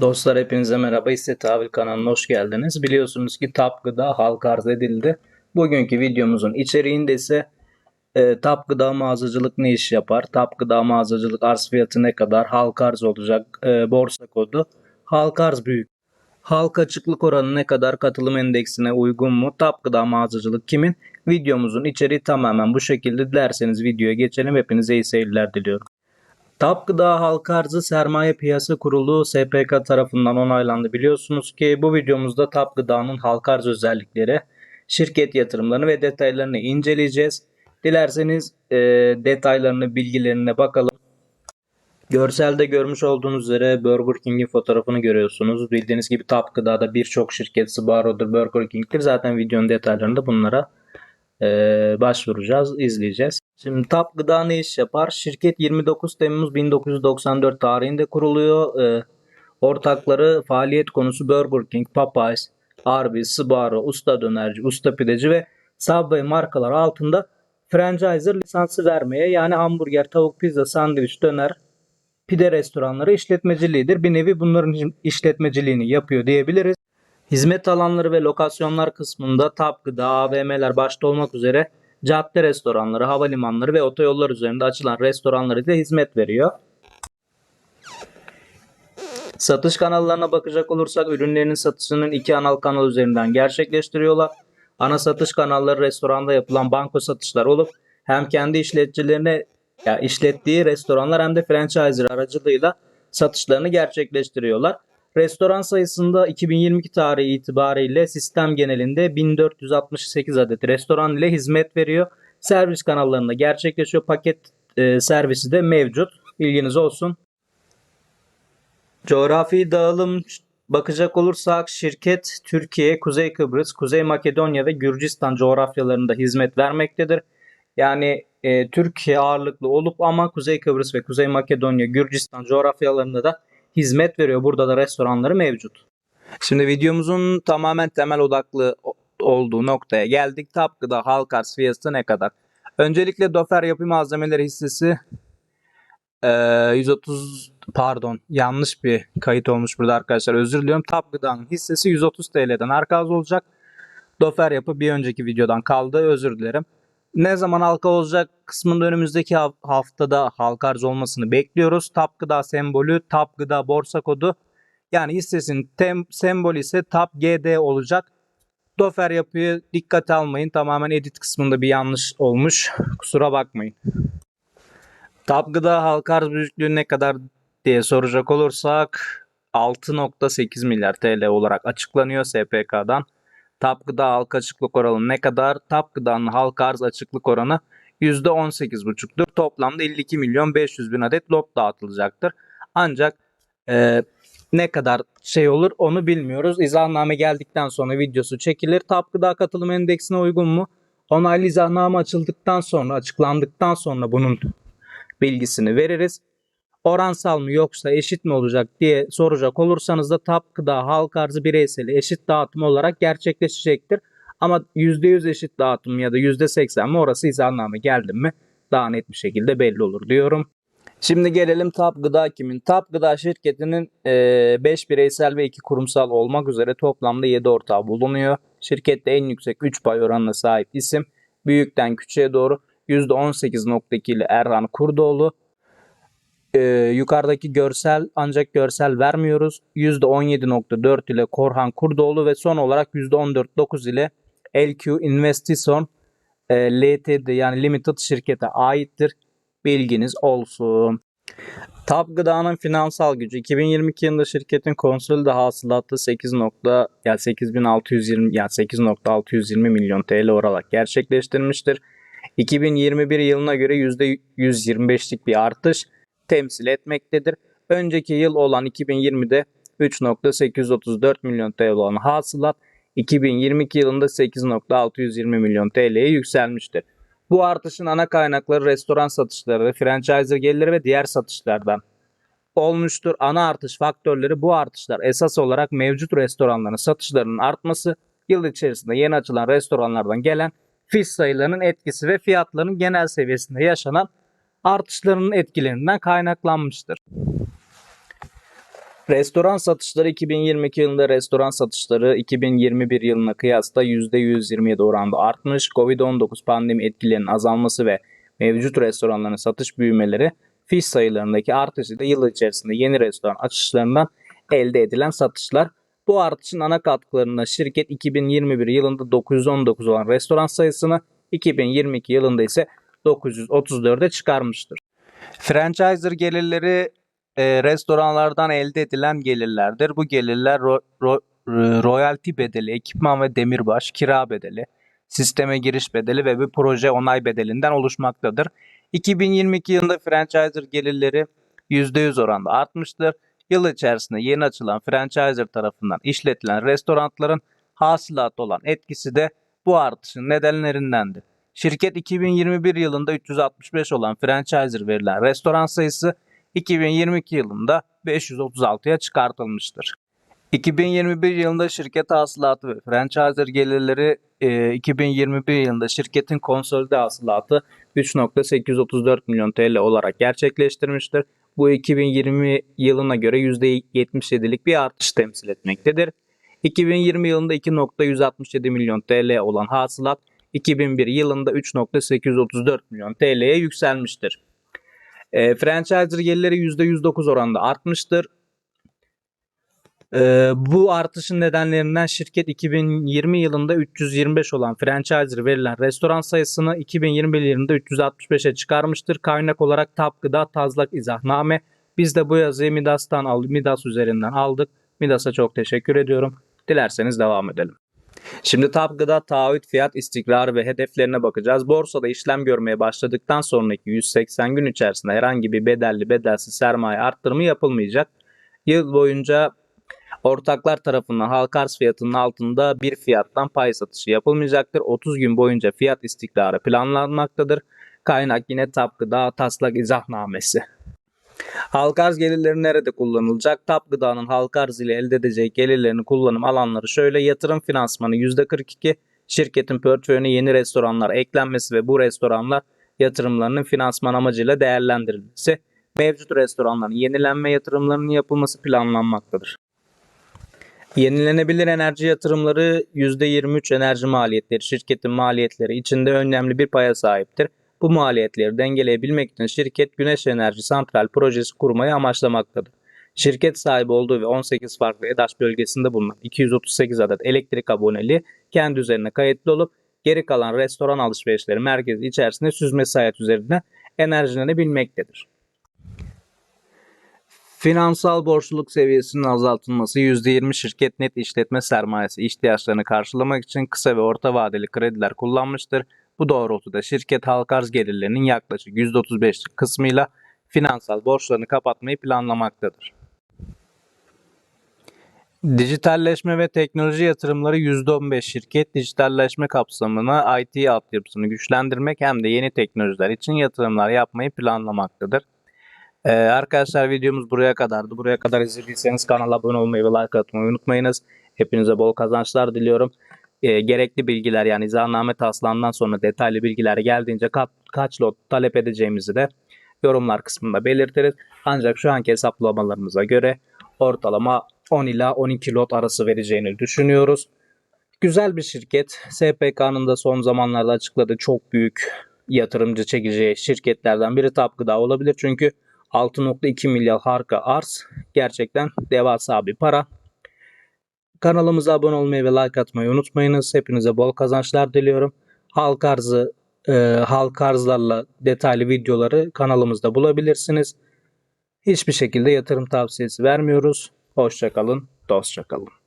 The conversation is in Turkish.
Dostlar hepinize merhaba. İstet Tabil kanalına hoş geldiniz. Biliyorsunuz ki TAP Gıda halka arz edildi. Bugünkü videomuzun içeriğinde ise e, TAP Gıda mağazacılık ne iş yapar? TAP Gıda mağazacılık arz fiyatı ne kadar? Halka arz olacak. e, borsa kodu. Halka arz büyük. Halka açıklık oranı ne kadar? Katılım endeksine uygun mu? TAP Gıda mağazacılık kimin? Videomuzun içeriği tamamen bu şekilde. Dilerseniz videoya geçelim. Hepinize iyi seyirler diliyorum. TAP Gıda Halka Arzı Sermaye Piyasa Kurulu SPK tarafından onaylandı. Biliyorsunuz ki bu videomuzda TAP Gıda'nın halka arz özellikleri, şirket yatırımlarını ve detaylarını inceleyeceğiz. Dilerseniz e, detaylarını, bilgilerine bakalım. Görselde görmüş olduğunuz üzere Burger King'in fotoğrafını görüyorsunuz. Bildiğiniz gibi TAP Gıda'da birçok şirket Sbarro'dur, Burger King'tir. Zaten videonun detaylarında bunlara e, başvuracağız, izleyeceğiz. Şimdi TAP Gıda ne iş yapar? Şirket 29 Temmuz 1994 tarihinde kuruluyor. E, ortakları faaliyet konusu Burger King, Popeyes, Arby's, Sbarro, Usta Dönerci, Usta Pideci ve Subway markaları altında franchiser lisansı vermeye yani hamburger, tavuk, pizza, sandviç, döner, pide restoranları işletmeciliğidir. Bir nevi bunların işletmeciliğini yapıyor diyebiliriz. Hizmet alanları ve lokasyonlar kısmında TAP Gıda, AVM'ler başta olmak üzere cadde restoranları, havalimanları ve otoyollar üzerinde açılan restoranlar ile hizmet veriyor. Satış kanallarına bakacak olursak ürünlerinin satışının iki anal kanal üzerinden gerçekleştiriyorlar. Ana satış kanalları restoranda yapılan banko satışlar olup hem kendi işleticilerine ya işlettiği restoranlar hem de franchiser aracılığıyla satışlarını gerçekleştiriyorlar. Restoran sayısında 2022 tarihi itibariyle sistem genelinde 1468 adet restoran ile hizmet veriyor. Servis kanallarında gerçekleşiyor. Paket e, servisi de mevcut. Bilginiz olsun. Coğrafi dağılım bakacak olursak şirket Türkiye, Kuzey Kıbrıs, Kuzey Makedonya ve Gürcistan coğrafyalarında hizmet vermektedir. Yani e, Türkiye ağırlıklı olup ama Kuzey Kıbrıs ve Kuzey Makedonya, Gürcistan coğrafyalarında da hizmet veriyor. Burada da restoranları mevcut. Şimdi videomuzun tamamen temel odaklı olduğu noktaya geldik. TAP Gıda halk arz fiyatı ne kadar? Öncelikle Dofer Yapı Malzemeleri hissesi eee, 130 pardon yanlış bir kayıt olmuş burada arkadaşlar özür diliyorum. TAP hissesi 130 TL'den arka az olacak. Dofer Yapı bir önceki videodan kaldı özür dilerim. Ne zaman halka olacak kısmında önümüzdeki ha- haftada halka arz olmasını bekliyoruz. TAP Gıda sembolü, TAP Gıda borsa kodu. Yani hissesinin tem, sembolü ise TAP GD olacak. Dofer yapıyı dikkate almayın. Tamamen edit kısmında bir yanlış olmuş. Kusura bakmayın. TAP Gıda halka arz büyüklüğü ne kadar diye soracak olursak 6.8 milyar TL olarak açıklanıyor SPK'dan. TAP Gıda halka açıklık oranı ne kadar? TAP Gıda'nın halka arz açıklık oranı %18,5'tür. Toplamda 52 milyon 500 bin adet lot dağıtılacaktır. Ancak e, ne kadar şey olur onu bilmiyoruz. İzahname geldikten sonra videosu çekilir. TAP Gıda katılım endeksine uygun mu? Onaylı izahname açıldıktan sonra, açıklandıktan sonra bunun bilgisini veririz. Oransal mı yoksa eşit mi olacak diye soracak olursanız da TAP Gıda halk arzı bireyseli eşit dağıtım olarak gerçekleşecektir. Ama %100 eşit dağıtım ya da %80 mi orası izahname geldi mi daha net bir şekilde belli olur diyorum. Şimdi gelelim TAP Gıda kimin? TAP Gıda şirketinin 5 bireysel ve 2 kurumsal olmak üzere toplamda 7 ortağı bulunuyor. Şirkette en yüksek 3 pay oranına sahip isim büyükten küçüğe doğru %18.2 ile Erhan Kurdoğlu. Ee, yukarıdaki görsel ancak görsel vermiyoruz. %17.4 ile Korhan Kurdoğlu ve son olarak %14.9 ile LQ Investison e, LTD yani Limited şirkete aittir. Bilginiz olsun. TAP Gıda'nın finansal gücü 2022 yılında şirketin konsolide hasılatı 8. Nokta, yani 8620 yani 8.620 milyon TL olarak gerçekleştirmiştir. 2021 yılına göre %125'lik bir artış temsil etmektedir. Önceki yıl olan 2020'de 3.834 milyon TL olan hasılat 2022 yılında 8.620 milyon TL'ye yükselmiştir. Bu artışın ana kaynakları restoran satışları, franchiser gelirleri ve diğer satışlardan olmuştur. Ana artış faktörleri bu artışlar esas olarak mevcut restoranların satışlarının artması, yıl içerisinde yeni açılan restoranlardan gelen fiş sayılarının etkisi ve fiyatların genel seviyesinde yaşanan artışlarının etkilerinden kaynaklanmıştır. Restoran satışları 2022 yılında restoran satışları 2021 yılına kıyasla %127 oranda artmış. Covid-19 pandemi etkilerinin azalması ve mevcut restoranların satış büyümeleri fiş sayılarındaki artışı da yıl içerisinde yeni restoran açışlarından elde edilen satışlar. Bu artışın ana katkılarında şirket 2021 yılında 919 olan restoran sayısını 2022 yılında ise 934'e çıkarmıştır. Franchiser gelirleri e, restoranlardan elde edilen gelirlerdir. Bu gelirler ro- ro- e, royalty bedeli, ekipman ve demirbaş, kira bedeli, sisteme giriş bedeli ve bir proje onay bedelinden oluşmaktadır. 2022 yılında franchiser gelirleri %100 oranda artmıştır. Yıl içerisinde yeni açılan franchiser tarafından işletilen restoranların hasılat olan etkisi de bu artışın nedenlerindendir. Şirket 2021 yılında 365 olan franchiser verilen restoran sayısı 2022 yılında 536'ya çıkartılmıştır. 2021 yılında şirket hasılatı ve franchiser gelirleri e, 2021 yılında şirketin konsolide hasılatı 3.834 milyon TL olarak gerçekleştirmiştir. Bu 2020 yılına göre %77'lik bir artış temsil etmektedir. 2020 yılında 2.167 milyon TL olan hasılat 2001 yılında 3.834 milyon TL'ye yükselmiştir. E, franchiser gelirleri %109 oranında artmıştır. E, bu artışın nedenlerinden şirket 2020 yılında 325 olan franchiser verilen restoran sayısını 2021 yılında 365'e çıkarmıştır. Kaynak olarak TAP Gıda Tazlak İzahname. Biz de bu yazıyı Midas'tan aldık. Midas üzerinden aldık. Midas'a çok teşekkür ediyorum. Dilerseniz devam edelim. Şimdi TAP Gıda taahhüt fiyat istikrarı ve hedeflerine bakacağız. Borsada işlem görmeye başladıktan sonraki 180 gün içerisinde herhangi bir bedelli bedelsiz sermaye arttırımı yapılmayacak. Yıl boyunca ortaklar tarafından halka arz fiyatının altında bir fiyattan pay satışı yapılmayacaktır. 30 gün boyunca fiyat istikrarı planlanmaktadır. Kaynak yine TAP Gıda taslak izahnamesi. Halka arz gelirleri nerede kullanılacak? TAP Gıda'nın halka arz ile elde edeceği gelirlerini kullanım alanları şöyle yatırım finansmanı %42, şirketin portföyüne yeni restoranlar eklenmesi ve bu restoranlar yatırımlarının finansman amacıyla değerlendirilmesi, mevcut restoranların yenilenme yatırımlarının yapılması planlanmaktadır. Yenilenebilir enerji yatırımları %23 enerji maliyetleri şirketin maliyetleri içinde önemli bir paya sahiptir. Bu maliyetleri dengeleyebilmek için şirket güneş enerji santral projesi kurmayı amaçlamaktadır. Şirket sahibi olduğu ve 18 farklı EDAŞ bölgesinde bulunan 238 adet elektrik aboneli kendi üzerine kayıtlı olup geri kalan restoran alışverişleri merkezi içerisinde süzme hayat üzerinden enerjilenebilmektedir. Finansal borçluluk seviyesinin azaltılması %20 şirket net işletme sermayesi ihtiyaçlarını karşılamak için kısa ve orta vadeli krediler kullanmıştır. Bu doğrultuda şirket halka arz gelirlerinin yaklaşık %35'lik kısmıyla finansal borçlarını kapatmayı planlamaktadır. Dijitalleşme ve teknoloji yatırımları %15 şirket dijitalleşme kapsamına IT altyapısını güçlendirmek hem de yeni teknolojiler için yatırımlar yapmayı planlamaktadır. Ee, arkadaşlar videomuz buraya kadardı. Buraya kadar izlediyseniz kanala abone olmayı ve like atmayı unutmayınız. Hepinize bol kazançlar diliyorum. Ee, gerekli bilgiler yani izahname taslağından sonra detaylı bilgiler geldiğince ka- kaç lot talep edeceğimizi de yorumlar kısmında belirtiriz. Ancak şu anki hesaplamalarımıza göre ortalama 10 ila 12 lot arası vereceğini düşünüyoruz. Güzel bir şirket. SPK'nın da son zamanlarda açıkladığı çok büyük yatırımcı çekeceği şirketlerden biri TAP Gıda olabilir. Çünkü 6.2 milyar harka arz gerçekten devasa bir para. Kanalımıza abone olmayı ve like atmayı unutmayınız. Hepinize bol kazançlar diliyorum. Halk arzı, e, halk arzlarla detaylı videoları kanalımızda bulabilirsiniz. Hiçbir şekilde yatırım tavsiyesi vermiyoruz. Hoşçakalın, dostça kalın.